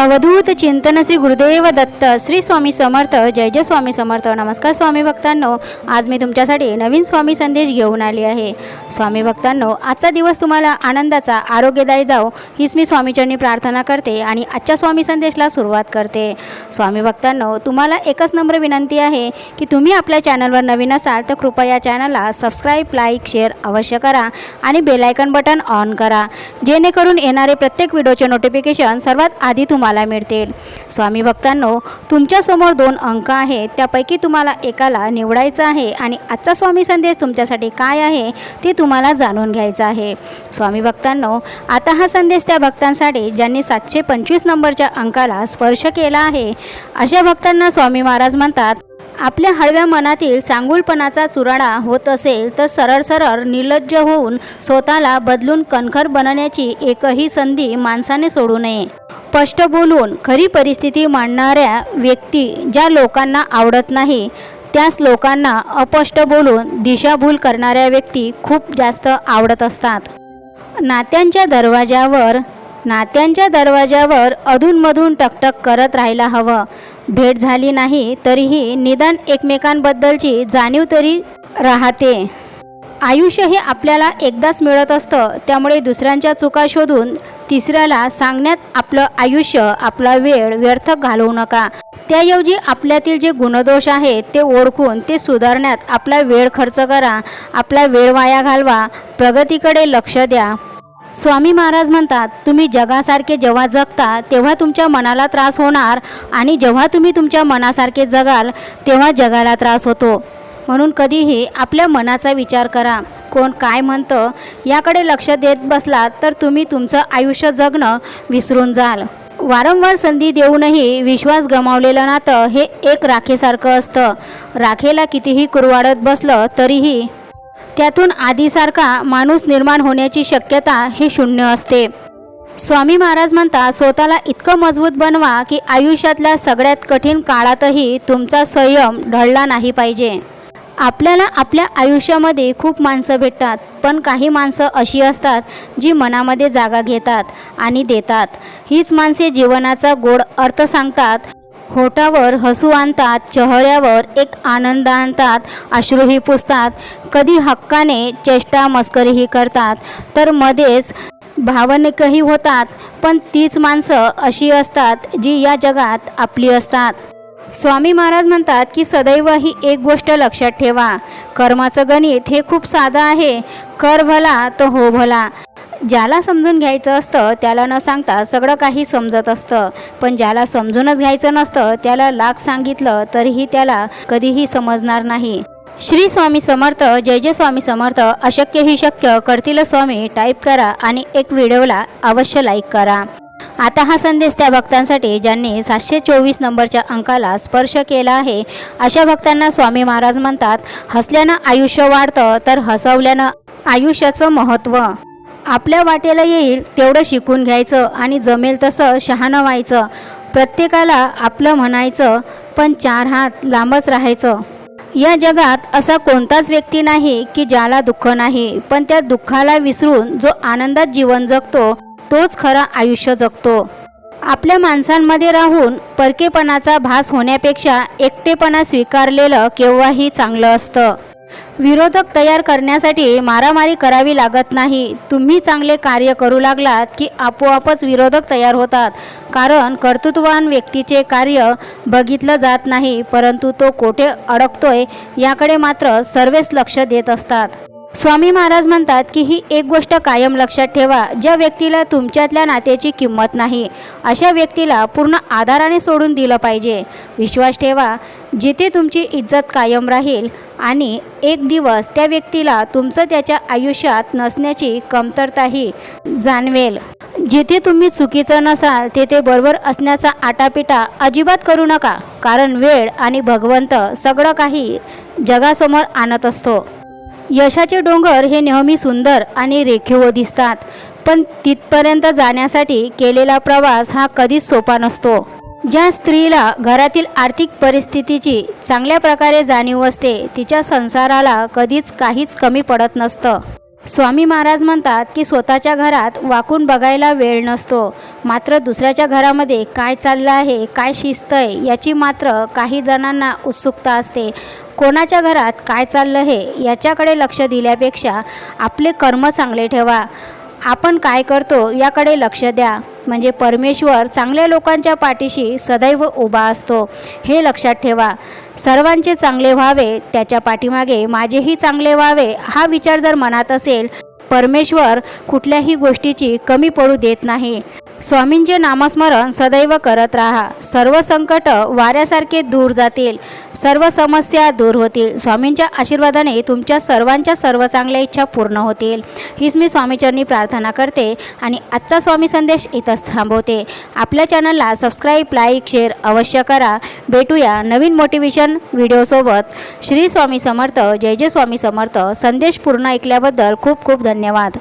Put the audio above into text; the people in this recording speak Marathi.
अवधूत चिंतन श्री गुरुदेव दत्त श्री स्वामी समर्थ जय जय स्वामी समर्थ. नमस्कार स्वामी भक्तांनो आज मी तुमच्यासाठी नवीन स्वामी संदेश घेऊन आली आहे. स्वामी भक्तांनो आजचा दिवस तुम्हाला आनंदाचा आरोग्यदायी जाओ हीच मी स्वामीचरणी प्रार्थना करते आणि आजच्या स्वामी संदेशला सुरुवात करते. स्वामी भक्तांनो तुम्हाला एकच नम्र विनंती आहे की तुम्ही आपल्या चॅनलवर नवीन असाल तर कृपया या चॅनलला सबस्क्राईब लाईक शेअर अवश्य करा आणि बेलायकन बटन ऑन करा. जेणेकरून येणारे प्रत्येक व्हिडिओचे नोटिफिकेशन सर्वात आधी तुम्हाला मिळतील. स्वामी भक्तांनो तुमच्यासमोर दोन अंक आहेत. त्यापैकी तुम्हाला एकाला निवडायचं आहे आणि आजचा स्वामी संदेश तुमच्यासाठी काय आहे ते तुम्हाला जाणून घ्यायचं आहे. स्वामी भक्तांनो आता हा संदेश त्या भक्तांसाठी ज्यांनी सातशे पंचवीस नंबरच्या अंकाला स्पर्श केला आहे अशा भक्तांना स्वामी महाराज म्हणतात आपल्या हळव्या मनातील चांगुलपणाचा चुराडा होत असेल तर सरळ सरळ निर्लज्ज होऊन स्वतःला बदलून कणखर बनण्याची एकही संधी माणसाने सोडू नये. स्पष्ट बोलून खरी परिस्थिती मांडणाऱ्या व्यक्ती ज्या लोकांना आवडत नाही त्याच लोकांना अपष्ट बोलून दिशाभूल करणाऱ्या व्यक्ती खूप जास्त आवडत असतात. नात्यांच्या दरवाज्यावर नात्यांच्या दरवाज्यावर अधूनमधून टकटक करत राहायला हवं. भेट झाली नाही तरीही निदान एकमेकांबद्दलची जाणीव तरी राहते. आयुष्य हे आपल्याला एकदाच मिळत असतं त्यामुळे दुसऱ्यांच्या चुका शोधून तिसऱ्याला सांगण्यात आपलं आयुष्य आपला वेळ व्यर्थ घालवू नका. त्याऐवजी आपल्यातील जे गुणदोष आहेत ते ओळखून ते सुधारण्यात आपला वेळ खर्च करा आपला वेळ वाया घालवा. प्रगतीकडे लक्ष द्या. स्वामी महाराज म्हणतात तुम्ही जगासारखे जेव्हा जगता तेव्हा तुमच्या मनाला त्रास होणार आणि जेव्हा तुम्ही तुमच्या मनासारखे जगाल तेव्हा जगाला त्रास होतो. म्हणून कधीही आपल्या मनाचा विचार करा. कोण काय म्हणतं याकडे लक्ष देत बसलात तर तुम्ही तुमचं आयुष्य जगणं विसरून जाल. वारंवार संधी देऊनही विश्वास गमावलेलं नातं हे एक राखेसारखं असतं. राखेला कितीही कुरवाडत बसलं तरीही त्यातून आधीसारखा माणूस निर्माण होण्याची शक्यता हे शून्य असते. स्वामी महाराज म्हणतात स्वतःला इतकं मजबूत बनवा की आयुष्यातल्या सगळ्यात कठीण काळातही तुमचा संयम ढळला नाही पाहिजे. आपल्याला आपल्या आयुष्यामध्ये खूप माणसं भेटतात पण काही माणसं अशी असतात जी मनामध्ये जागा घेतात आणि देतात. हीच माणसे जीवनाचा गोड अर्थ सांगतात. होठावर हसू आणतात चेहऱ्यावर एक आनंद आणतात अश्रूही पुसतात. कधी हक्काने चेष्टा मस्करीही करतात तर मध्येच भावनिकही होतात. पण तीच माणसं अशी असतात जी या जगात आपली असतात. स्वामी महाराज म्हणतात की सदैव ही एक गोष्ट लक्षात ठेवा. कर्माचं गणित हे खूप साधं आहे. कर भला तो हो भला. ज्याला समजून घ्यायचं असतं त्याला न सांगता सगळं काही समजत असतं. पण ज्याला समजूनच घ्यायचं नसतं त्याला लाख सांगितलं तरीही त्याला कधीही समजणार नाही. श्री स्वामी समर्थ जय जय स्वामी समर्थ अशक्य ही शक्य करतील स्वामी टाईप करा आणि एक व्हिडिओला अवश्य लाईक करा. आता हा संदेश त्या भक्तांसाठी ज्यांनी सातशे चोवीस नंबरच्या अंकाला स्पर्श केला आहे अशा भक्तांना स्वामी महाराज म्हणतात हसल्यानं आयुष्य वाढतं तर हसवल्यानं आयुष्याचं महत्त्व. आपल्या वाटेला येईल तेवढं शिकून घ्यायचं आणि जमेल तसं शहाणं व्हायचं. प्रत्येकाला आपलं म्हणायचं पण चार हात लांबच राहायचं. या जगात असा कोणताच व्यक्ती नाही की ज्याला दुःख नाही पण त्या दुःखाला विसरून जो आनंदात जीवन जगतो तोच खरा आयुष्य जगतो. आपल्या माणसांमध्ये राहून परकेपणाचा भास होण्यापेक्षा एकटेपणा स्वीकारलेलं केव्हाही चांगलं असतं. विरोधक तयार करण्यासाठी मारामारी करावी लागत नाही. तुम्ही चांगले कार्य करू लागलात की आपोआपच विरोधक तयार होतात. कारण कर्तृत्ववान व्यक्तीचे कार्य बघितलं जात नाही परंतु तो कोठे अडकतोय याकडे मात्र सर्वच लक्ष देत असतात. स्वामी महाराज म्हणतात की ही एक गोष्ट कायम लक्षात ठेवा ज्या व्यक्तीला तुमच्यातल्या नात्याची किंमत नाही अशा व्यक्तीला पूर्ण आधाराने सोडून दिलं पाहिजे. विश्वास ठेवा जिथे तुमची इज्जत कायम राहील आणि एक दिवस त्या व्यक्तीला तुमचं त्याच्या आयुष्यात नसण्याची कमतरताही जाणवेल. जिथे तुम्ही चुकीचं नसाल तेथे बरोबर असण्याचा आटापिटा अजिबात करू नका कारण वेळ आणि भगवंत सगळं काही जगासमोर आणत असतो. यशाचे डोंगर हे नेहमी सुंदर आणि रेखीव दिसतात पण तिथपर्यंत जाण्यासाठी केलेला प्रवास हा कधीच सोपा नसतो. ज्या स्त्रीला घरातील आर्थिक परिस्थितीची चांगल्या प्रकारे जाणीव असते तिच्या संसाराला कधीच काहीच कमी पडत नसतं. स्वामी महाराज म्हणतात की स्वतःच्या घरात वाकून बघायला वेळ नसतो. मात्र दुसऱ्याच्या घरामध्ये काय चाललं आहे काय शिस्त आहे याची मात्र काही जणांना उत्सुकता असते. कोणाच्या घरात काय चाललं हे याच्याकडे लक्ष दिल्यापेक्षा आपले कर्म चांगले ठेवा. आपण काय करतो याकडे लक्ष द्या. म्हणजे परमेश्वर चांगल्या लोकांच्या पाठीशी सदैव उभा असतो. हे लक्षात ठेवा. सर्वांचे चांगले व्हावे त्याच्या पाठीमागे माझेही चांगले व्हावे हा विचार जर मनात असेल परमेश्वर कुठल्याही गोष्टीची कमी पडू देत नाही. स्वामींचे नामस्मरण सदैव करत राहा. सर्व संकट वाऱ्यासारखे दूर जातील. सर्व समस्या दूर होतील. स्वामींच्या आशीर्वादाने तुमच्या सर्वांच्या सर्व चांगल्या इच्छा पूर्ण होतील. हीच मी स्वामीचरणी प्रार्थना करते आणि आजचा स्वामी संदेश इथंच थांबवते. आपल्या चॅनलला सबस्क्राईब लाईक शेअर अवश्य करा. भेटूया नवीन मोटिवेशन व्हिडिओसोबत. श्री स्वामी समर्थ. जय जय स्वामी समर्थ. संदेश पूर्ण ऐकल्याबद्दल खूप खूप धन्यवाद.